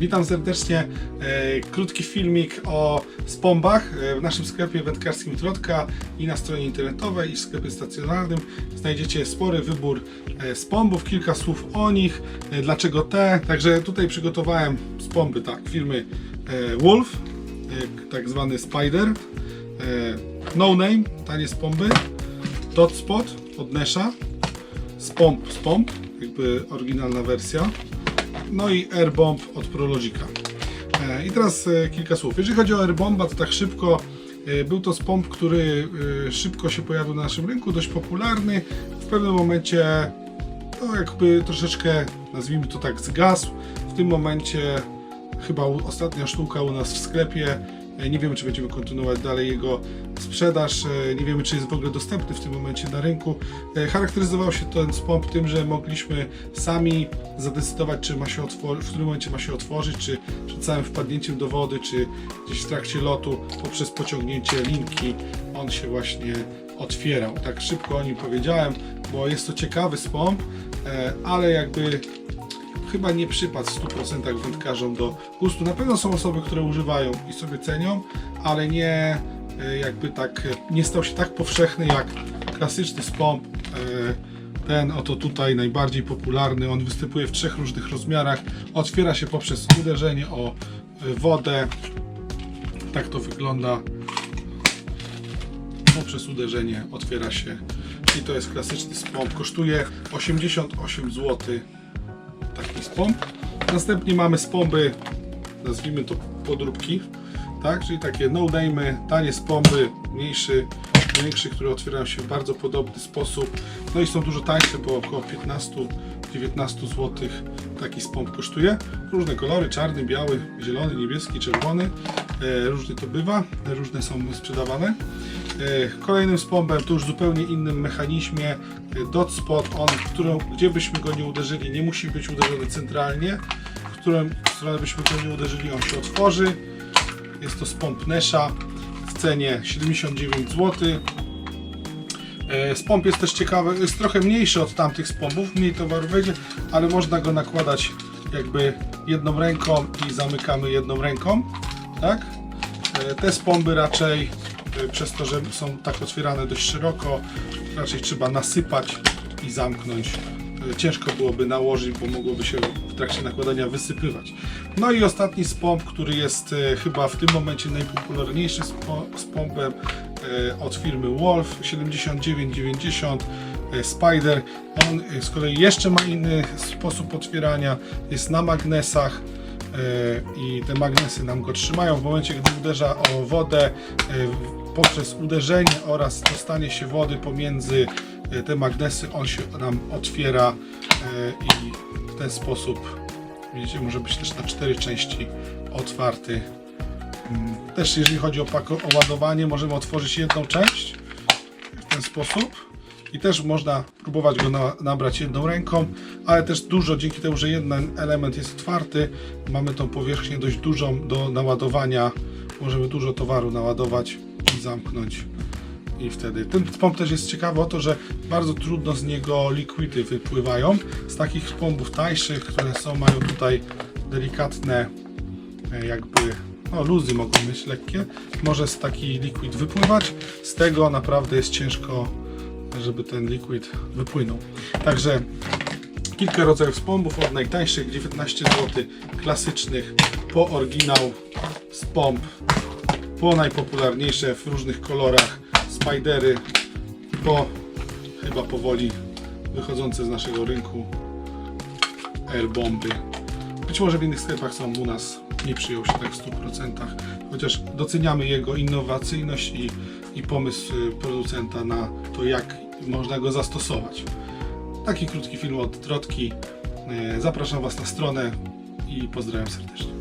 Witam serdecznie. E, krótki filmik o spombach e, w naszym sklepie wędkarskim Trotka i na stronie internetowej i w sklepie stacjonarnym znajdziecie spory wybór e, spombów, kilka słów o nich, dlaczego te. Także tutaj przygotowałem spomby tak, firmy Wolf, tak zwany Spider, No Name, tanie spomby, Dot Spot od Nesha, Spomb Spomb, jakby oryginalna wersja. No i Airbomb od Prologika. E, I teraz e, kilka słów. Jeżeli chodzi o Airbomba, to tak szybko. e, Był to spomb, który szybko się pojawił na naszym rynku, dość popularny. W pewnym momencie no jakby troszeczkę, nazwijmy to tak, zgasł. W tym momencie chyba ostatnia sztuka u nas w sklepie. E, Nie wiemy, czy będziemy kontynuować dalej jego sprzedaż. E, Nie wiemy, czy jest w ogóle dostępny w tym momencie na rynku. E, Charakteryzował się ten spomb tym, że mogliśmy sami zadecydować, czy ma się w którym momencie ma się otworzyć, czy przed całym wpadnięciem do wody, czy gdzieś w trakcie lotu poprzez pociągnięcie linki on się właśnie otwierał. Tak szybko o nim powiedziałem, bo jest to ciekawy spomb, e, ale jakby chyba nie przypadł w 100% wędkarzom do gustu. Na pewno są osoby, które używają i sobie cenią, ale nie e, jakby tak, nie stał się tak powszechny jak klasyczny spomp. e, Ten oto tutaj najbardziej popularny, on występuje w trzech różnych rozmiarach. Otwiera się poprzez uderzenie o e, wodę. Tak to wygląda. Poprzez uderzenie otwiera się. I to jest klasyczny spomp. Kosztuje 88 zł taki. Następnie mamy spomby, nazwijmy to podróbki, tak? Czyli takie no name'y, tanie spomby, mniejszy, większy, które otwierają się w bardzo podobny sposób. No i są dużo tańsze, bo około 15-19 zł taki spomb kosztuje. Różne kolory, czarny, biały, zielony, niebieski, czerwony. E, różnie to bywa, różne są sprzedawane. E, Kolejnym spombem to już zupełnie innym mechanizmie e, dot spot, on, którą, gdzie byśmy go nie uderzyli, nie musi być uderzony centralnie, w którą stronę byśmy go nie uderzyli, on się otworzy. Jest to spomb Nesha w cenie 79 zł. E, Spomb jest też ciekawy, jest trochę mniejszy od tamtych spombów, mniej towaru wejdzie, ale można go nakładać jakby jedną ręką i zamykamy jedną ręką, tak? E, Te spomby raczej e, przez to, że są tak otwierane dość szeroko, raczej trzeba nasypać i zamknąć. Ciężko byłoby nałożyć, bo mogłoby się w trakcie nakładania wysypywać. No i ostatni spomb, który jest chyba w tym momencie najpopularniejszym spo- spombem e, od firmy Wolf 7990 e, Spider. On e, z kolei jeszcze ma inny sposób otwierania, jest na magnesach e, i te magnesy nam go trzymają w momencie, gdy uderza o wodę e, poprzez uderzenie oraz dostanie się wody pomiędzy e, te magnesy, on się nam otwiera e, i w ten sposób widzicie, może być też na cztery części otwarty. Też jeżeli chodzi o, o ładowanie, możemy otworzyć jedną część w ten sposób i też można próbować go na, nabrać jedną ręką, ale też dużo dzięki temu, że jeden element jest otwarty, mamy tą powierzchnię dość dużą do naładowania. Możemy dużo towaru naładować i zamknąć. I wtedy ten pomp też jest ciekawy o to, że bardzo trudno z niego likwidy wypływają. Z takich pompów tańszych, które są, mają tutaj delikatne e, jakby no, luzy mogą być lekkie. Może z taki liquid wypływać. Z tego naprawdę jest ciężko, żeby ten liquid wypłynął. Także kilka rodzajów spombów, od najtańszych 19 zł, klasycznych, po oryginał spomb, po najpopularniejsze w różnych kolorach spidery, po chyba powoli wychodzące z naszego rynku airbomby. Być może w innych sklepach są u nas, nie przyjął się tak w 100%, chociaż doceniamy jego innowacyjność i, i pomysł y, producenta na to, jak można go zastosować. Taki krótki film od Trotki. E, Zapraszam Was na stronę i pozdrawiam serdecznie.